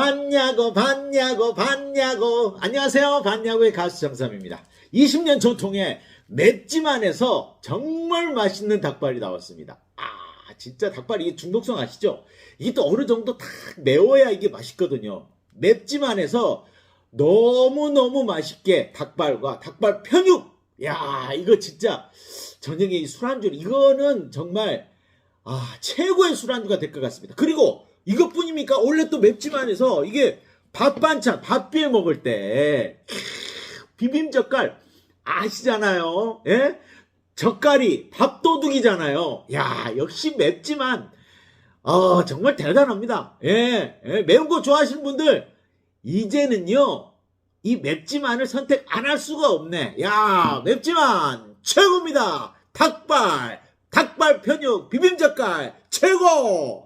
봤냐고 봤냐고 봤냐고. 안녕하세요. 봤냐고의 가수 정삼입니다. 20년 전통의 맵지만에서 정말 맛있는 닭발이 나왔습니다. 아 진짜 닭발 이게 중독성 아시죠? 이게 또 어느 정도 딱 매워야 이게 맛있거든요. 맵지만에서 너무너무 맛있게 닭발과 닭발 편육. 야 이거 진짜 저녁에 이 술안주 이거는 정말 아 최고의 술안주가 될 것 같습니다. 그리고 이것뿐입니까 원래 또 맵지만해서 이게 밥 반찬 밥 비에 먹을 때 캬, 비빔 젓갈 아시잖아요 예 젓갈이 밥도둑이잖아요 야 역시 맵지만 어 정말 대단합니다 예, 예, 매운 거 좋아하시는 분들 이제는요 이 맵지만을 선택 안 할 수가 없네. 야, 맵지만 최고입니다. 닭발, 닭발 편육, 비빔 젓갈 최고.